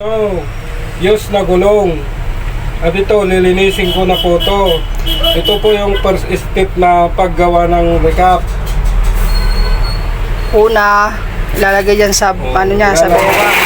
Oh, Diyos na gulong. At ito, lilinisin ko na po to. Ito po yung first step na paggawa ng recap. Una, ilalagay dyan sa, ano niya, sa ilalagay.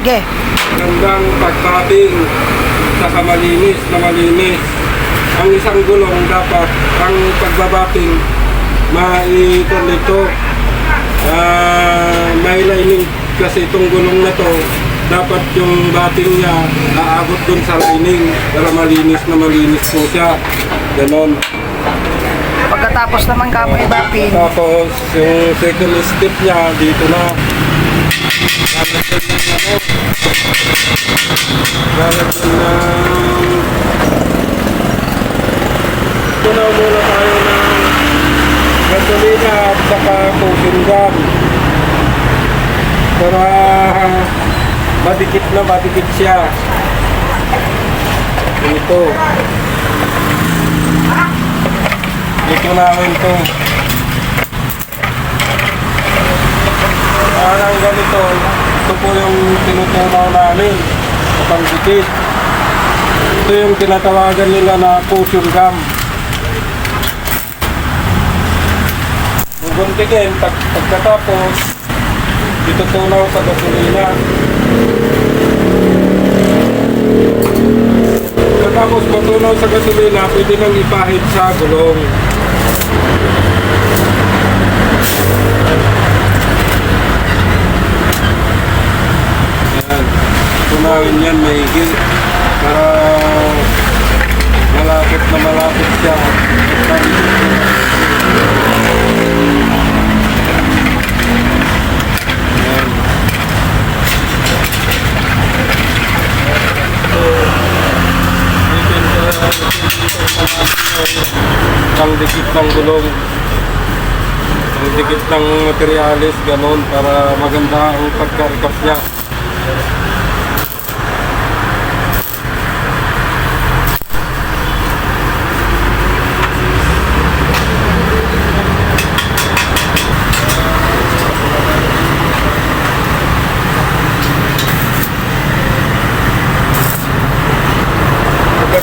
Ge, Hanggang pagkabing sa malinis na malinis. Ang isang gulong dapat, ang pagbabaking, maikon nito. Ah, may lining kasi itong gulong na to dapat yung bating niya aabot dun sa lining para malinis na malinis po siya. Ganon. Pagkatapos naman kamoy bapin, Tapos yung second step niya dito na. Lalagyan ng ano. Lalagyan ng... Muna tayo ng gasolina at saka cooking gun. Para madikit na madikit siya. Ito. Ito namin to. Parang ganito, ito po yung tinutunaw namin sa pangdikit. Ito yung tinatawagan nila na cushion gum. Guguntikin, pag, pagkatapos, itutunaw sa gasolina. Pagkatapos matunaw sa gasolina, pwede nang ipahid sa gulong. Yan. Tunawin yan maigi. Para malapit na malapit siya. Ang dikit ng gulong. Ang dikit ng materialis ganon para maganda ang pagkarikap niya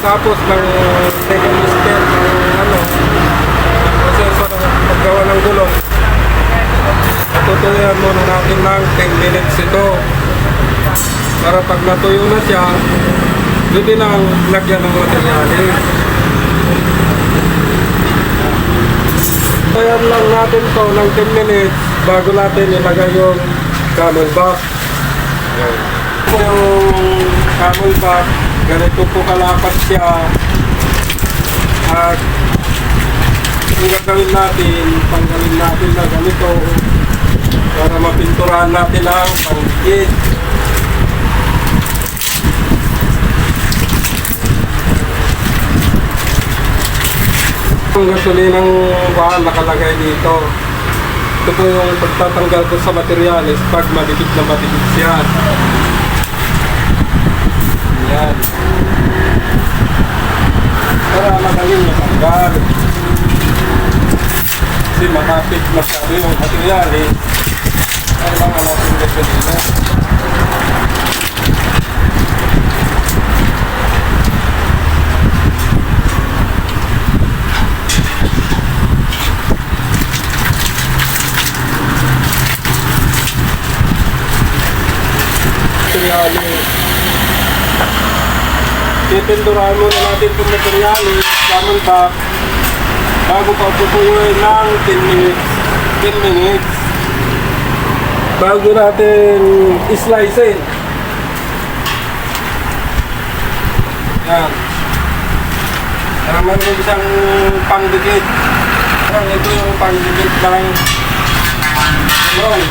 Pagkatapos ng second step ng ano, proseso ng paggawa ng gulong, tutuyan muna natin ng 10 minutes ito. Para pag natuyo na siya, pwede nang lagyan ng materyales. Tayan lang natin to ng 10 minutes bago natin ilagay yung camel. Ito yung camel box. Ganito po kalapat siya. At yung gagawin natin, tanggalin natin na ganito para mapinturahan natin ang panggit. Ang gasolinang bahan nakalagay dito. Ito po yung pagtatanggal ko sa materialis pag madikit na madikit siya. Yan. Para madaling matanggal. Kasi makapit masyado yung materialis. Kailangan natin gasolina. Pipinturahan muna natin itong materialis. Tamang ba? bago pa pupuyuin ng 10 minutes. 10 minutes. Bago natin slice eh. Yan. Para meron siyang pangdikit. Parang ito yung pangdikit ng tulong.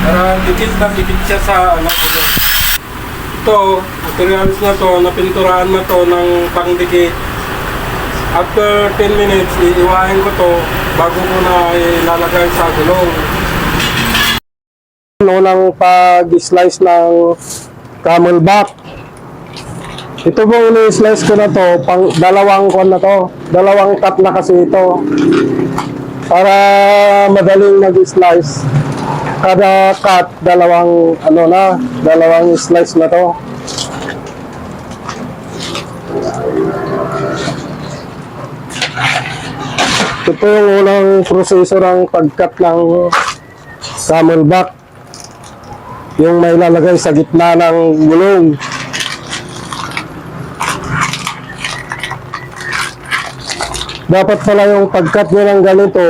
Para dikit na dikit siya sa ano Ito, materials na to, napinturahan na to ng pangdikit. After 10 minutes, iiwain ko to bago ko na ilalagay sa gulong. Unang pag-slice ng camelback. Ito po ini-slice ko na to, pang dalawang kon na to. Dalawang cut na kasi ito. Para madaling mag-slice. Kada cut, dalawang ano na, dalawang slice na to. Ito po yung unang proseso ng pag-cut ng camelback yung may lalagay sa gitna ng gulong. Dapat pala yung pagkat nyo ng ganito,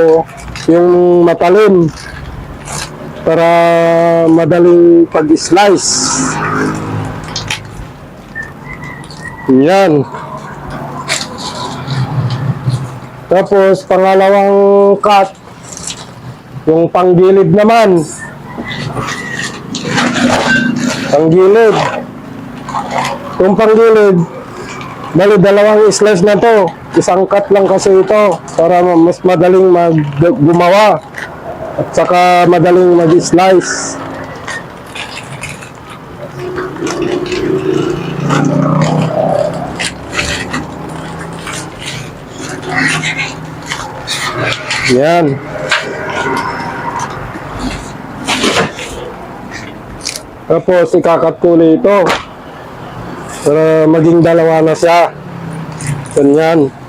yung matalim para madaling pag-slice. Yan. Tapos, pangalawang cut, yung panggilid naman. Panggilid. Yung panggilid, bali dalawang slice na to. Isang cut lang kasi ito para ma- mas madaling mag gumawa at saka madaling mag-slice. Yan. Tapos ikakat ko ito. Para maging dalawa na siya. Ganyan.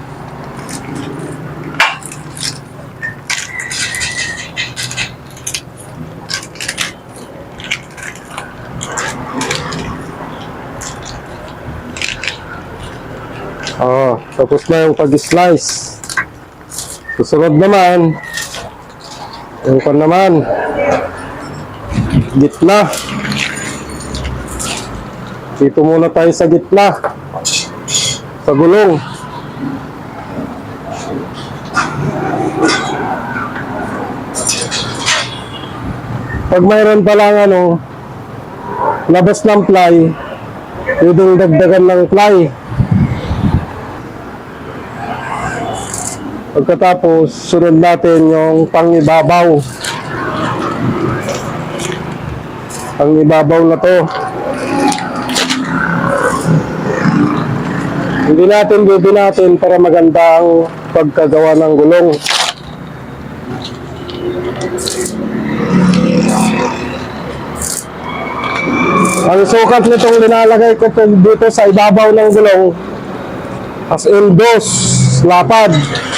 Tapos na yung pag-slice. Susunod naman, yung pan naman, gitna. Dito muna tayo sa gitna. Sa gulong. Pag mayroon pa lang ano, labas ng ply, pwedeng dagdagan ng ply. Pagkatapos, sunod natin yung pangibabaw. Pangibabaw na to. Hindi natin natin para maganda ang pagkagawa ng gulong. Ang sukat nitong linalagay ko dito sa ibabaw ng gulong as in dos lapad.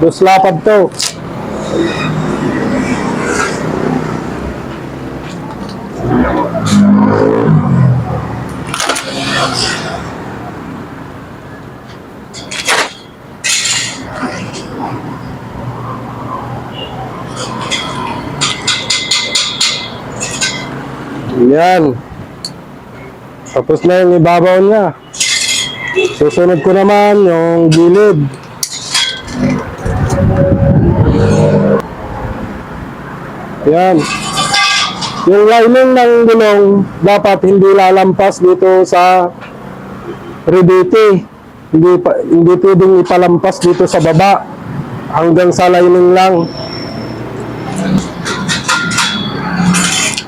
Dos lapad to. Yan. Tapos na yung ibabaw niya. Susunod ko naman yung gilid. Yan. Yung lining ng gulong dapat hindi lalampas dito sa ribete. Hindi, pa, hindi pwedeng ipalampas dito sa baba. Hanggang sa lining lang.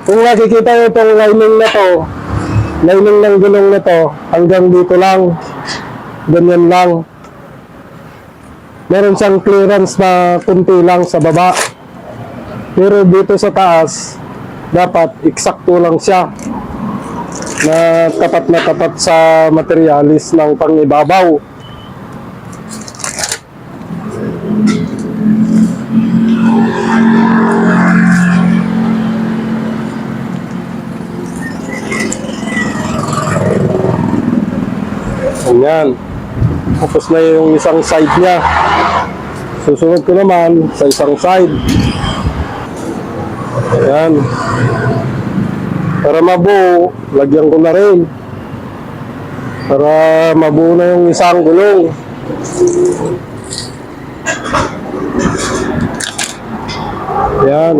Kung nakikita nyo itong lining na to, lining ng gulong na to, hanggang dito lang, ganyan lang. Meron siyang clearance na kunti lang sa baba. Pero dito sa taas, dapat eksakto lang siya na tapat na tapat sa materialis ng pangibabaw. Ganyan. Tapos na yung isang side niya. Susunod ko naman sa isang side. Ayan. Para mabuo, lagyan ko na rin. Para mabuo na yung isang gulong. Ayan.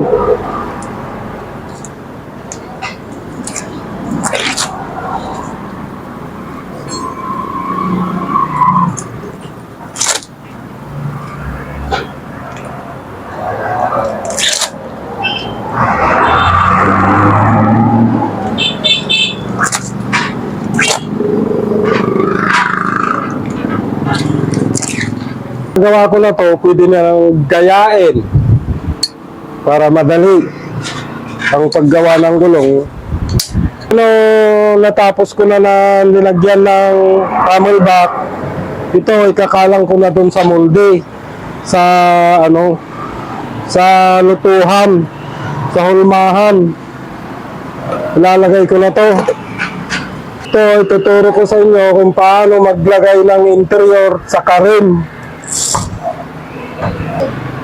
Gawa ko na to, pwede na gayain para madali ang paggawa ng gulong. Ano, natapos ko na na nilagyan ng camelback, ito ikakalang ko na dun sa molde sa ano sa lutuhan sa hulmahan. Ilalagay ko na to. Ito ituturo ko sa inyo kung paano maglagay ng interior sa karim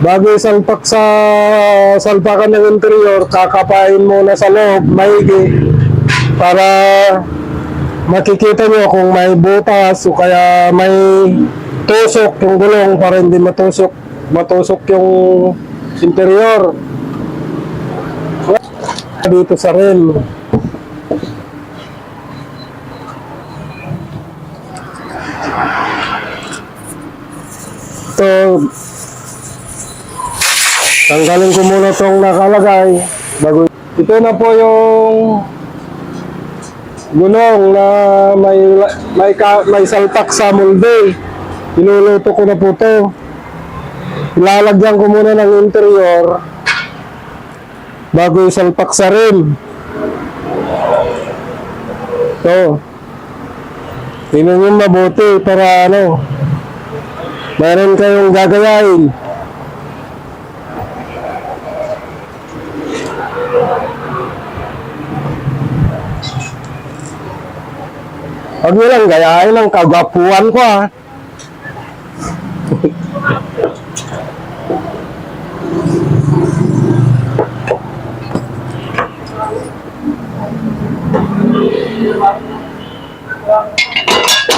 Bago isalpak sa salpakan ng interior, kakapain muna sa loob, maigi, para makikita nyo kung may butas o kaya may tusok yung gulong para hindi matusok, matusok yung interior. Dito sa rim. Ito, Tanggalin ko muna itong nakalagay. Bago. Ito na po yung gulong na may may ka, may salpak sa molde. Iluluto ko na po to. Ilalagyan ko muna ng interior bago isalpak sa rim. Ito. Tingnan mabuti para ano, meron kayong gagayain. Huwag nyo lang gayahin ang kagwapuan ko ah.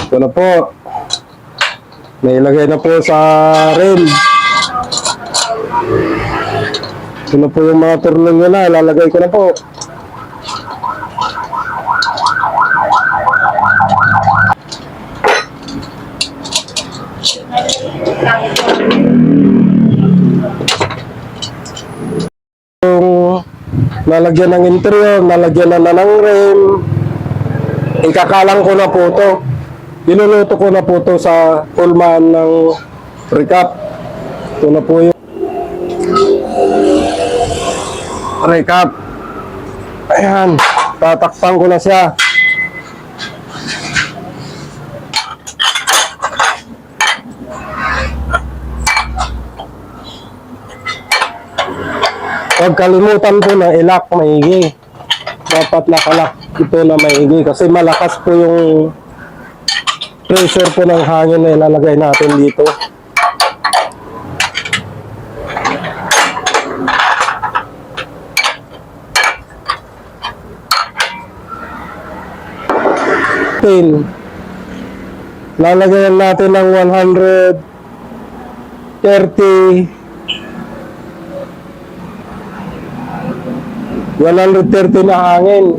Ito na po. Nailagay na po sa rim. Ito na po yung mga tornilyo na. Ilalagay ko na po. Yung nalagyan ng interior, nalagyan na na ng rim. Ikakalang ko na po to. Binuluto ko na po to sa pulman ng recap. Ito na po yung recap. Ayan, tatakpan ko na siya. Huwag kalimutan po na ilak maigi. Dapat nakalak ito na maigi kasi malakas po yung pressure po ng hangin na ilalagay natin dito. Pin. Lalagyan natin ng 130 130 na hangin.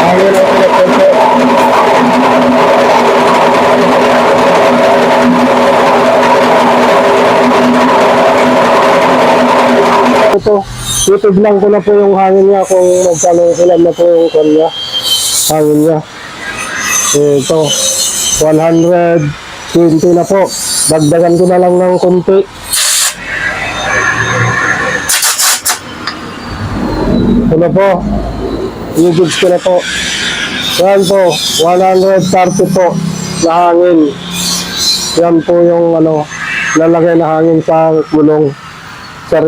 Hangin ang pinagpunta. Ito, titignan ko na po yung hangin niya kung magkano ilan na po yung kanya. Hangin niya. Ito, 120 na po. Dagdagan ko na lang ng konti. Na po. Igibs ko na po. Yan po, 130 po na hangin. Yan po yung ano, lalagay na hangin sa gulong sa.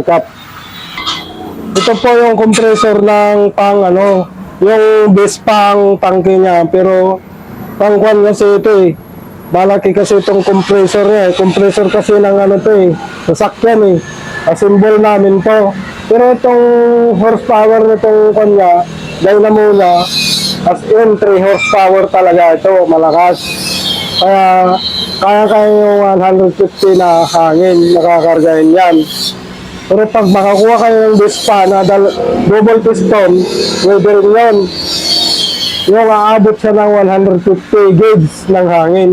Ito po yung compressor ng pang ano, yung base pang tangke niya. Pero, pangkwan kasi ito eh. Malaki kasi itong compressor niya eh. Compressor kasi ng ano to eh. Sasakyan eh. Asimbol namin to. Pero itong horsepower nitong kanya, dynamo niya, as in 3 horsepower talaga ito. Malakas. Kaya, kaya kaya yung 150 na hangin, nakakargahin yan. Pero pag makakuha kayo ng dispa na double piston, pwede rin yun. Yung aabot siya ng 150 gauge ng hangin.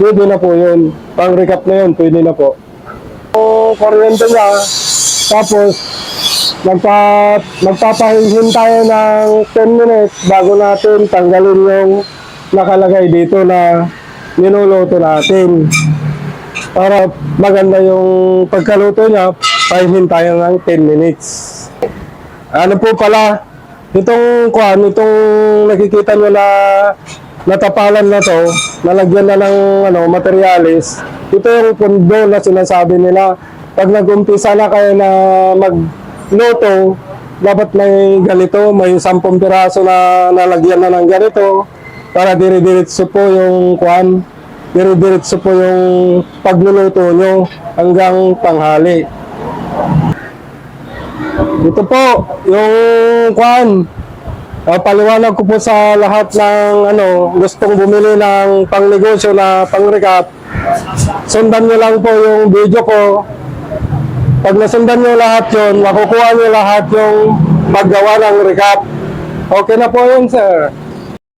Pwede na po yun. Pang recap na yun, pwede na po. Yung kuryente niya, tapos magpa, magpapahinhin tayo ng 10 minutes bago natin tanggalin yung nakalagay dito na niluluto natin. Para maganda yung pagkaluto niya, pahinhin tayo ng 10 minutes. Ano po pala, itong kuan, itong nakikita nyo na natapalan na to, nalagyan na ng ano, materialis, ito yung pundo na sinasabi nila. Pag nag-umpisa na kayo na magluto, dapat may ganito, may 10 piraso na nalagyan na ng ganito para dire-diretso po yung kuan, dire-diretso po yung pagluluto nyo hanggang tanghali. Ito po, yung kwan. Uh, paliwanag ko po sa lahat ng ano, gustong bumili ng pangnegosyo na pang-recap. Sundan nyo lang po yung video ko. Pag nasundan nyo lahat yun, makukuha nyo lahat yung paggawa ng recap. Okay na po yun, sir.